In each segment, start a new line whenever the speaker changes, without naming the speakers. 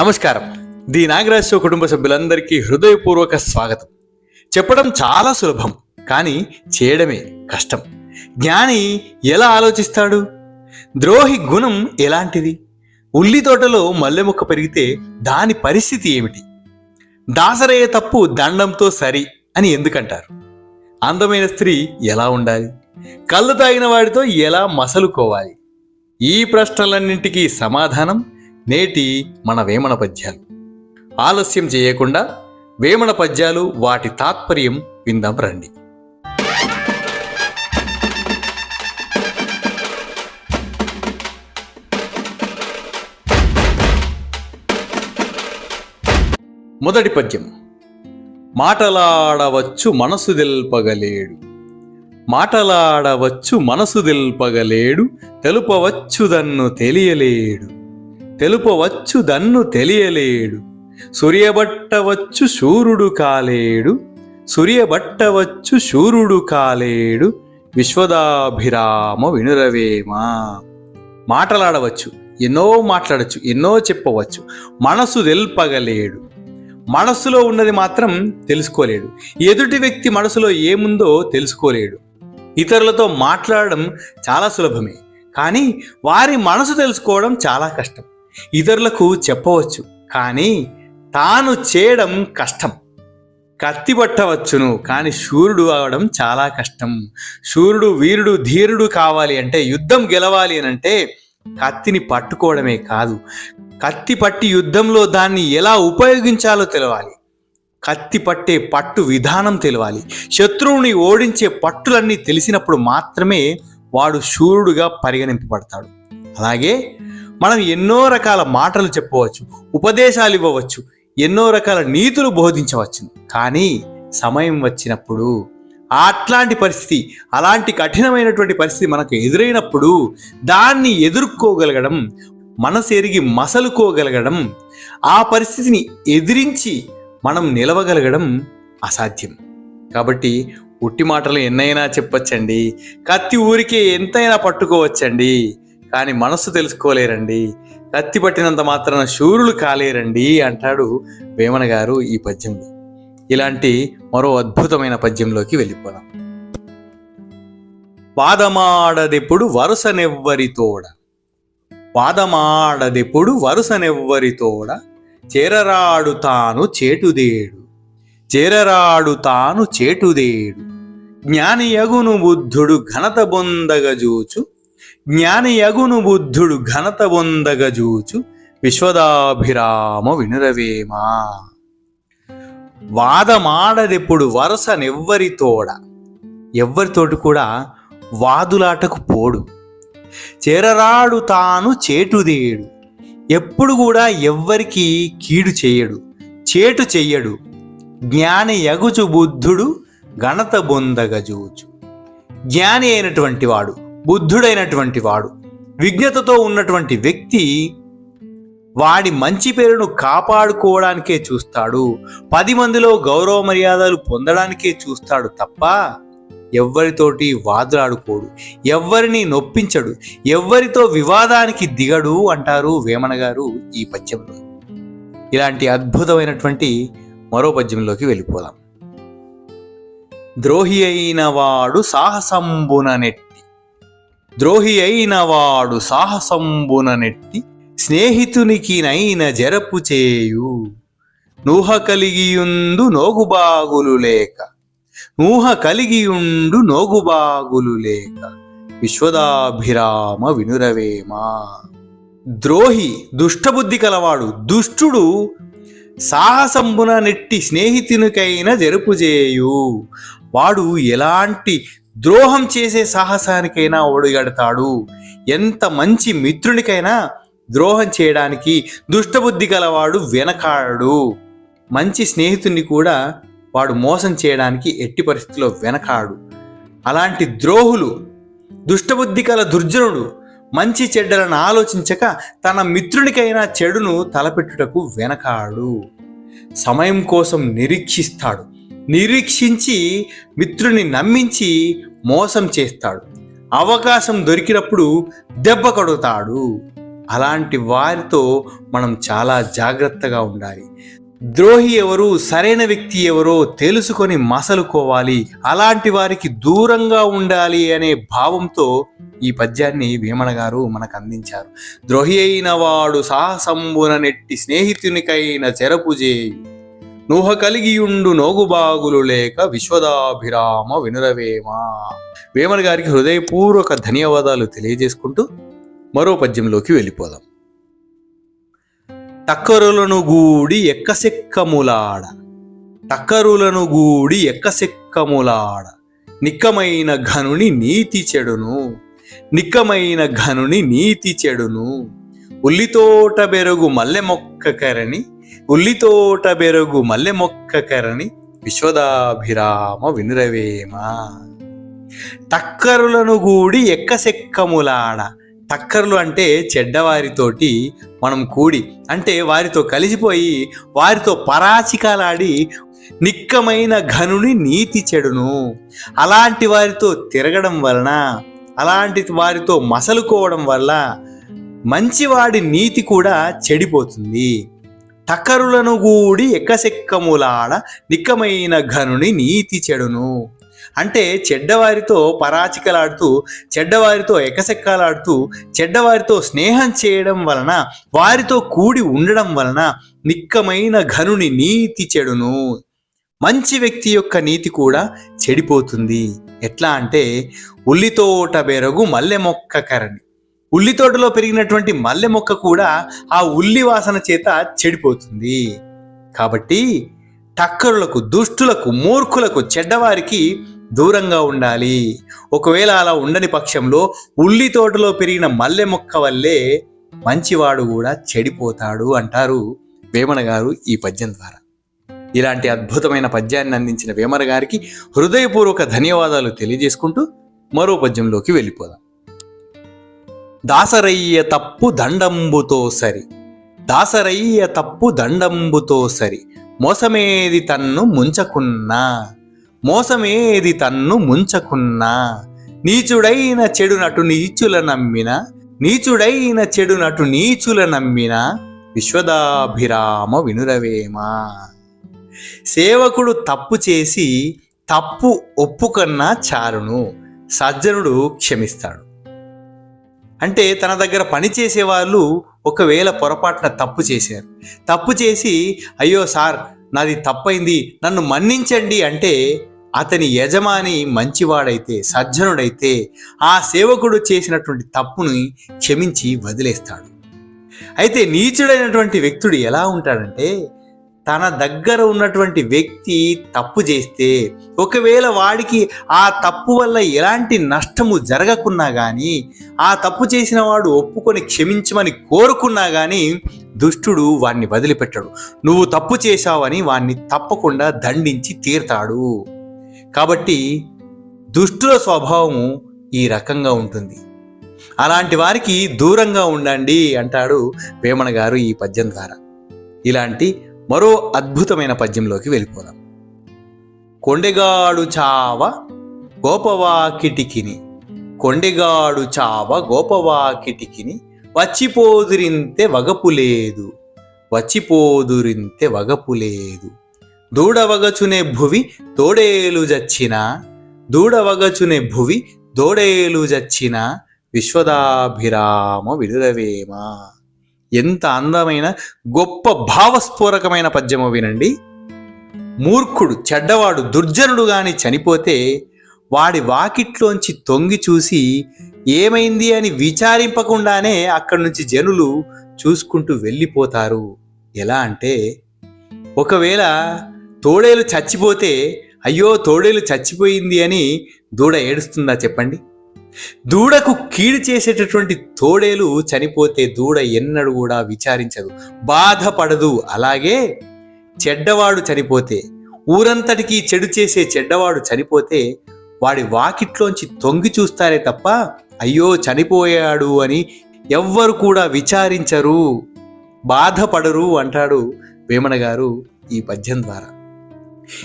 నమస్కారం. The Nagaraj show కుటుంబ సభ్యులందరికీ హృదయపూర్వక స్వాగతం. చెప్పడం చాలా సులభం కానీ చేయడమే కష్టం. జ్ఞాని ఎలా ఆలోచిస్తాడు? ద్రోహి గుణం ఎలాంటిది? ఉల్లి తోటలో మల్లె మొక్క పెరిగితే దాని పరిస్థితి ఏమిటి? దాసరయ్యే తప్పు దండంతో సరి అని ఎందుకంటారు? అందమైన స్త్రీ ఎలా ఉండాలి? కళ్ళు తాగిన వాడితో ఎలా మసలుకోవాలి? ఈ ప్రశ్నలన్నింటికీ సమాధానం నేటి మన వేమన పద్యాలు. ఆలస్యం చేయకుండా వేమన పద్యాలు వాటి తాత్పర్యం విందాం రండి. మొదటి పద్యం. మాటలాడవచ్చు మనసు తెల్పగలేడు. మాటలాడవచ్చు మనసు తెల్పగలేడు. తెలుపవచ్చుదన్ను తెలియలేడు. తెలుపవచ్చు దన్ను తెలియలేడు. సూర్యబట్టవచ్చు శూరుడు కాలేడు. సూర్యబట్టవచ్చు శూరుడు కాలేడు. విశ్వదాభిరామ వినురవేమా. మాటలాడవచ్చు ఎన్నో మాట్లాడచ్చు ఎన్నో చెప్పవచ్చు. మనసు తెల్పగలేడు. మనస్సులో ఉన్నది మాత్రం తెలుసుకోలేడు. ఎదుటి వ్యక్తి మనసులో ఏముందో తెలుసుకోలేడు. ఇతరులతో మాట్లాడడం చాలా సులభమే. కానీ వారి మనసు తెలుసుకోవడం చాలా కష్టం. ఇతరులకు చెప్పవచ్చు కానీ తాను చేయడం కష్టం. కత్తి పట్టవచ్చును కానీ సూర్యుడు అవడం చాలా కష్టం. సూర్యుడు వీరుడు ధీరుడు కావాలి అంటే యుద్ధం గెలవాలి అని అంటే కత్తిని పట్టుకోవడమే కాదు. కత్తి పట్టి యుద్ధంలో దాన్ని ఎలా ఉపయోగించాలో తెలవాలి. కత్తి పట్టే పట్టు విధానం తెలవాలి. శత్రువుని ఓడించే పట్టులన్నీ తెలిసినప్పుడు మాత్రమే వాడు శూరుడుగా పరిగణింపబడతాడు. అలాగే మనం ఎన్నో రకాల మాటలు చెప్పవచ్చు ఉపదేశాలు ఇవ్వవచ్చు ఎన్నో రకాల నీతులు బోధించవచ్చు కానీ సమయం వచ్చినప్పుడు అట్లాంటి పరిస్థితి అలాంటి కఠినమైనటువంటి పరిస్థితి మనకు ఎదురైనప్పుడు దాన్ని ఎదుర్కోగలగడం మనసు ఎరిగి మసలుకోగలగడం ఆ పరిస్థితిని ఎదిరించి మనం నిలవగలగడం అసాధ్యం. కాబట్టి ఉట్టి మాటలు ఎన్నైనా చెప్పొచ్చండి. కత్తి ఊరికే ఎంతైనా పట్టుకోవచ్చండి. కానీ మనస్సు తెలుసుకోలేరండి. కత్తి పట్టినంత మాత్రాన శూరులు కాలేరండి అంటాడు వేమన గారు ఈ పద్యంలో. ఇలాంటి మరో అద్భుతమైన పద్యంలోకి వెళ్ళిపోదాం. వాదమాడదెప్పుడు వరుసనెవ్వరితోడ వాదమాడదెప్పుడు వరుసనెవ్వరితోడ చేరరాడు తాను చేటుదేడు. చేరరాడు తాను చేటుదేడు. జ్ఞానియగును బుద్ధుడు ఘనత బొందగజూచు. జ్ఞానియగును బుద్ధుడు ఘనత బొందగజూచు విశ్వదాభిరామ వినురవేమా. వాదమాడదెప్పుడు వరసనెవ్వరితోడ ఎవ్వరితోటి కూడా వాదులాటకు పోడు. చేరరాడు తాను చేటుదేడు ఎప్పుడు కూడా ఎవ్వరికి కీడు చేయడు. చేటు చెయ్యడు. జ్ఞాని యగుచు బుద్ధుడు ఘనత బొందగజూచు. జ్ఞాని అయినటువంటి వాడు బుద్ధుడైనటువంటి వాడు విజ్ఞతతో ఉన్నటువంటి వ్యక్తి వాడి మంచి పేరును కాపాడుకోవడానికే చూస్తాడు పది మందిలో గౌరవ మర్యాదలు పొందడానికే చూస్తాడు తప్ప ఎవ్వరితోటి వాదులాడుకోడు ఎవ్వరిని నొప్పించడు ఎవ్వరితో వివాదానికి దిగడు అంటారు వేమన గారు ఈ పద్యంలో. ఇలాంటి అద్భుతమైనటువంటి మరో పద్యంలోకి వెళ్ళిపోదాం. ద్రోహి అయిన వాడు సాహసంబున నెట్టి ద్రోహి అయిన వాడు సాహసంబున నెట్టి స్నేహితునికి నైన జరపు చేయు. నూహ కలిగియుందు నోగుబాగులు లేక. నూహ కలిగియుండు నోగుబాగులు లేక. విశ్వదాభిరామ వినురవేమా. ద్రోహి దుష్టబుద్ధి కలవాడు. దుష్టుడు సాహసంబున నెట్టి స్నేహితునికైన జరుపుజేయు వాడు ఎలాంటి ద్రోహం చేసే సాహసానికైనా ఓడిగడతాడు ఎంత మంచి మిత్రునికైనా ద్రోహం చేయడానికి దుష్టబుద్ధి గలవాడు వెనకాడు మంచి స్నేహితుడిని కూడా వాడు మోసం చేయడానికి ఎట్టి పరిస్థితిలో వెనకాడు. అలాంటి ద్రోహులు దుష్టబుద్ధి గల దుర్జనుడు మంచి చెడ్డలను ఆలోచించక తన మిత్రునికైనా చెడును తలపెట్టుటకు వెనకాడు. సమయం కోసం నిరీక్షిస్తాడు. నిరీక్షించి మిత్రుని నమ్మించి మోసం చేస్తాడు. అవకాశం దొరికినప్పుడు దెబ్బ కొడుతాడు. అలాంటి వారితో మనం చాలా జాగ్రత్తగా ఉండాలి. ద్రోహి ఎవరు సరైన వ్యక్తి ఎవరో తెలుసుకొని మసలుకోవాలి. అలాంటి వారికి దూరంగా ఉండాలి అనే భావంతో ఈ పద్యాన్ని భీమణ గారు మనకు అందించారు. ద్రోహి అయిన వాడు సాహసంబున నెట్టి స్నేహితునికైన చెరపుజేయు. నూహ కలిగియుండు నోగుబాగులు లేక విశ్వదాభిరామ వినురవేమ? వేమన గారికి హృదయపూర్వక ధన్యవాదాలు తెలియజేసుకుంటూ మరో పద్యంలోకి వెళ్ళిపోదాం. టక్కరులను గూడి ఎక్కసెక్కములాడ టక్కరులను గూడి ఎక్కసెక్కములాడ నిక్కమైన ఘనుని నీతి చెడును నిక్కమైన ఘనుని నీతి చెడును ఉల్లితోట బెరుగు మల్లె మొక్క కరణి ఉల్లితోట బెరుగు మల్లె మొక్క కరణి విశ్వదాభిరామ వినురవేమ. టక్కరులను గూడి ఎక్కసెక్కములాడ టక్కర్లు అంటే చెడ్డవారితోటి మనం కూడి అంటే వారితో కలిసిపోయి వారితో పరాచికాలాడి నిక్కమైన ఘనుని నీతి చెడును. అలాంటి వారితో తిరగడం వలన అలాంటి వారితో మసలుకోవడం వల్ల మంచివాడి నీతి కూడా చెడిపోతుంది. టకరులను గూడి ఎక్కసెక్కములాడ నిక్కమైన ఘనుని నీతి చెడును. అంటే చెడ్డవారితో పరాచికలాడుతూ చెడ్డవారితో ఎకసెక్కలాడుతూ చెడ్డవారితో స్నేహం చేయడం వలన వారితో కూడి ఉండడం వలన నిక్కమైన ఘనుని నీతి చెడును. మంచి వ్యక్తి యొక్క నీతి కూడా చెడిపోతుంది. ఎట్లా అంటే ఉల్లితోట బెరగు మల్లె మొక్క కరణి. ఉల్లి తోటలో పెరిగినటువంటి మల్లె మొక్క కూడా ఆ ఉల్లి వాసన చేత చెడిపోతుంది. కాబట్టి టక్కరులకు దుష్టులకు మూర్ఖులకు చెడ్డవారికి దూరంగా ఉండాలి. ఒకవేళ అలా ఉండని పక్షంలో ఉల్లి తోటలో పెరిగిన మల్లె మొక్క వల్లే మంచివాడు కూడా చెడిపోతాడు అంటారు వేమన గారు ఈ పద్యం ద్వారా. ఇలాంటి అద్భుతమైన పద్యాన్ని అందించిన వేమన గారికి హృదయపూర్వక ధన్యవాదాలు తెలియజేసుకుంటూ మరో పద్యంలోకి వెళ్ళిపోదాం. దాసరయ్య తప్పు దండంబుతో సరి. దాసరయ్య తప్పు దండంబుతో సరి. మోసమేది తన్ను ముంచకున్నా. మోసమేది తన్ను ముంచకున్నా. నీచుడైన చెడు నటు నీచుల నమ్మిన. నీచుడైన చెడు నటు నీచుల నమ్మిన. విశ్వదాభిరామ వినురవేమా. సేవకుడు తప్పు చేసి తప్పు ఒప్పుకన్నా చారును సజ్జనుడు క్షమిస్తాడు. అంటే తన దగ్గర పని చేసే వాళ్ళు ఒకవేళ పొరపాటున తప్పు చేశారు. తప్పు చేసి అయ్యో సార్ నాది తప్పైంది నన్ను మన్నించండి అంటే అతని యజమాని మంచివాడైతే సజ్జనుడైతే ఆ సేవకుడు చేసినటువంటి తప్పుని క్షమించి వదిలేస్తాడు. అయితే నీచుడైనటువంటి వ్యక్తుడు ఎలా ఉంటాడంటే తన దగ్గర ఉన్నటువంటి వ్యక్తి తప్పు చేస్తే ఒకవేళ వాడికి ఆ తప్పు వల్ల ఎలాంటి నష్టము జరగకున్నా కానీ ఆ తప్పు చేసిన వాడు ఒప్పుకొని క్షమించమని కోరుకున్నా కానీ దుష్టుడు వాణ్ణి వదిలిపెట్టడు. నువ్వు తప్పు చేశావని వాణ్ణి తప్పకుండా దండించి తీరుతాడు. కాబట్టి దుష్టుల స్వభావము ఈ రకంగా ఉంటుంది. అలాంటి వారికి దూరంగా ఉండండి అంటాడు వేమన గారు ఈ పద్యం ద్వారా. ఇలాంటి మరో అద్భుతమైన పద్యంలోకి వెళ్ళిపోదాం. కొండెగాడు చావ గోపవా కిటికిని. కొండెగాడు చావ గోపవా కిటికిని. వచ్చిపోదురింతే వగపు లేదు. వచ్చిపోదురింతే వగపు లేదు. దూడవగచునే భువి తోడేలు జచ్చిన. దూడవగచునే భువి దోడేలు జచ్చిన. విశ్వదాభిరామ విడుదవేమ. ఎంత అందమైన గొప్ప భావస్ఫోరకమైన పద్యమో వినండి. మూర్ఖుడు చెడ్డవాడు దుర్జనుడు గాని చనిపోతే వాడి వాకిట్లోంచి తొంగి చూసి ఏమైంది అని విచారింపకుండానే అక్కడి నుంచి జనులు చూసుకుంటూ వెళ్ళిపోతారు. ఎలా అంటే ఒకవేళ తోడేలు చచ్చిపోతే అయ్యో తోడేలు చచ్చిపోయింది అని దూడ ఏడుస్తుందా చెప్పండి? దూడకు కీడు చేసేటటువంటి తోడేలు చనిపోతే దూడ ఎన్నడూ కూడా విచారించదు బాధపడదు. అలాగే చెడ్డవాడు చనిపోతే ఊరంతటికి చెడు చేసే చెడ్డవాడు చనిపోతే వాడి వాకిట్లోంచి తొంగి చూస్తారే తప్ప అయ్యో చనిపోయాడు అని ఎవ్వరు కూడా విచారించరు బాధపడరు అంటాడు వేమన గారు ఈ పద్యం ద్వారా.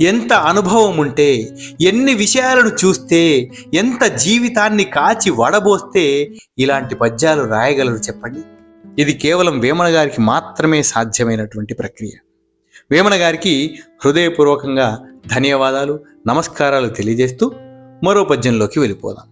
ఎంత అనుభవం ఉంటే ఎన్ని విషయాలను చూస్తే ఎంత జీవితాన్ని కాచి వడబోస్తే ఇలాంటి పద్యాలు రాయగలరు చెప్పండి. ఇది కేవలం వేమన గారికి మాత్రమే సాధ్యమైనటువంటి ప్రక్రియ. వేమన గారికి హృదయపూర్వకంగా ధన్యవాదాలు నమస్కారాలు తెలియజేస్తూ మరో పద్యంలోకి వెళ్ళిపోదాం.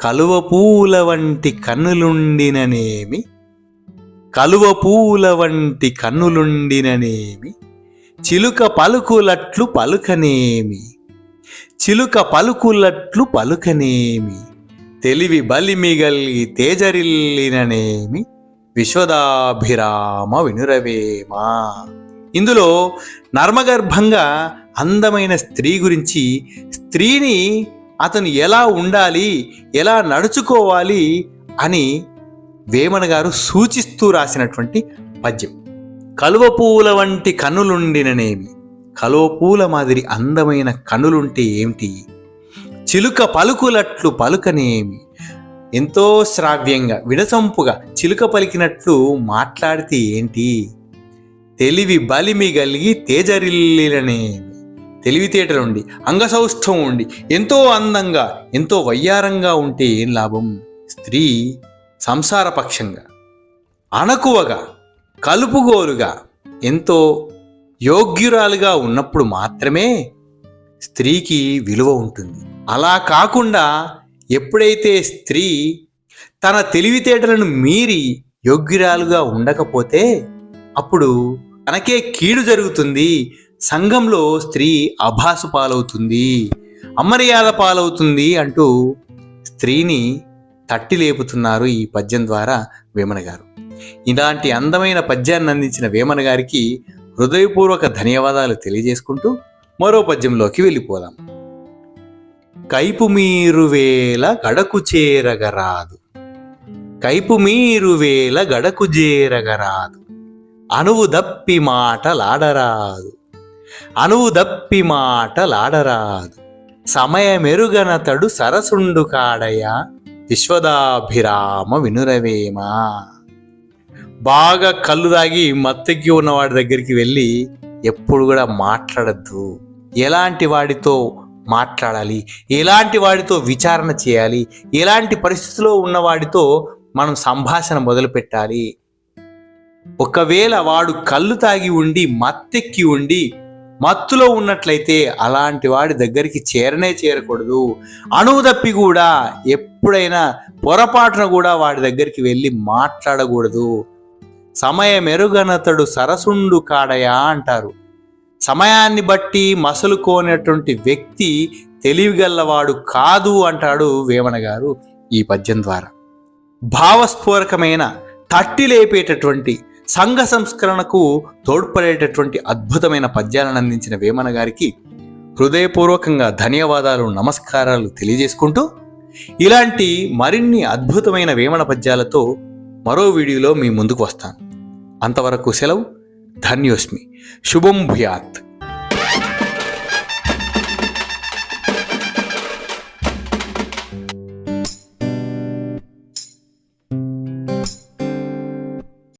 కలువ పూల వంటి కన్నులుండిననేమి? కలువ పూల వంటి కన్నులుండిననేమి? చిలుక పలుకులట్లు పలుకనేమి. చిలుక పలుకులట్లు పలుకనేమి. తెలివి బలిమిగల్గి తేజరిల్లిననేమి. విశ్వదాభిరామ వినురవేమా. ఇందులో నర్మగర్భంగా అందమైన స్త్రీ గురించి స్త్రీని అతను ఎలా ఉండాలి ఎలా నడుచుకోవాలి అని వేమన గారు సూచిస్తూ రాసినటువంటి పద్యం. కలువ పూల వంటి కనులుండిననేమి? కలువ పూల మాదిరి అందమైన కనులుంటే ఏమిటి? చిలుక పలుకులట్లు పలుకనేమి? ఎంతో శ్రావ్యంగా విడసంపుగా చిలుక పలికినట్లు మాట్లాడితే ఏంటి? తెలివి బలిమి కలిగి తేజరిల్లిననేమి తెలివితేటలు ఉండి అంగసౌష్ఠం ఉండి ఎంతో అందంగా ఎంతో వయ్యారంగా ఉంటే ఏం లాభం? స్త్రీ సంసారపక్షంగా అణకువగా కలుపుగోలుగా ఎంతో యోగ్యురాలుగా ఉన్నప్పుడు మాత్రమే స్త్రీకి విలువ ఉంటుంది. అలా కాకుండా ఎప్పుడైతే స్త్రీ తన తెలివితేటలను మీరి యోగ్యురాలుగా ఉండకపోతే అప్పుడు తనకే కీడు జరుగుతుంది. సంఘంలో స్త్రీ అభాసు పాలవుతుంది. అమర్యాద పాలవుతుంది అంటూ స్త్రీని తట్టి లేపుతున్నారు ఈ పద్యం ద్వారా వేమన గారు. ఇలాంటి అందమైన పద్యాన్ని అందించిన వేమన గారికి హృదయపూర్వక ధన్యవాదాలు తెలియజేసుకుంటూ మరో పద్యంలోకి వెళ్ళిపోదాం. కైపు మీరు వేల గడకు చేరగరాదు. కైపు మీరు వేల గడకు చేరగరాదు. అనువు దప్పి మాటలాడరాదు. అనువు దప్పి మాటలాడరాదు. సమయమెరుగనతడు సరసుండు కాడయ. విశ్వదాభిరామ వినురవేమా. బాగా కళ్ళు తాగి మత్తెక్కి ఉన్నవాడి దగ్గరికి వెళ్ళి ఎప్పుడు కూడా మాట్లాడద్దు. ఎలాంటి వాడితో మాట్లాడాలి? ఎలాంటి వాడితో విచారణ చేయాలి? ఎలాంటి పరిస్థితిలో ఉన్నవాడితో మనం సంభాషణ మొదలుపెట్టాలి ఒకవేళ వాడు కళ్ళు తాగి ఉండి మత్తెక్కి ఉండి మత్తులో ఉన్నట్లయితే అలాంటి వాడి దగ్గరికి చేరనే చేరకూడదు. అణువు తప్పి కూడా ఎప్పుడైనా పొరపాటున కూడా వాడి దగ్గరికి వెళ్ళి మాట్లాడకూడదు. సమయమెరుగనతడు సరసుండు కాడయా అంటారు. సమయాన్ని బట్టి మసలుకోనటువంటి వ్యక్తి తెలివిగల్లవాడు కాదు అంటాడు వేమన గారు ఈ పద్యం ద్వారా. భావస్ఫోరకమైన తట్టి లేపేటటువంటి సంఘ సంస్కరణకు తోడ్పడేటటువంటి అద్భుతమైన పద్యాలను అందించిన వేమన గారికి హృదయపూర్వకంగా ధన్యవాదాలు నమస్కారాలు తెలియజేసుకుంటూ ఇలాంటి మరిన్ని అద్భుతమైన వేమన పద్యాలతో మరో వీడియోలో మీ ముందుకు వస్తాను. అంతవరకు సెలవు ధన్యోస్మి. శుభం భూయాత్.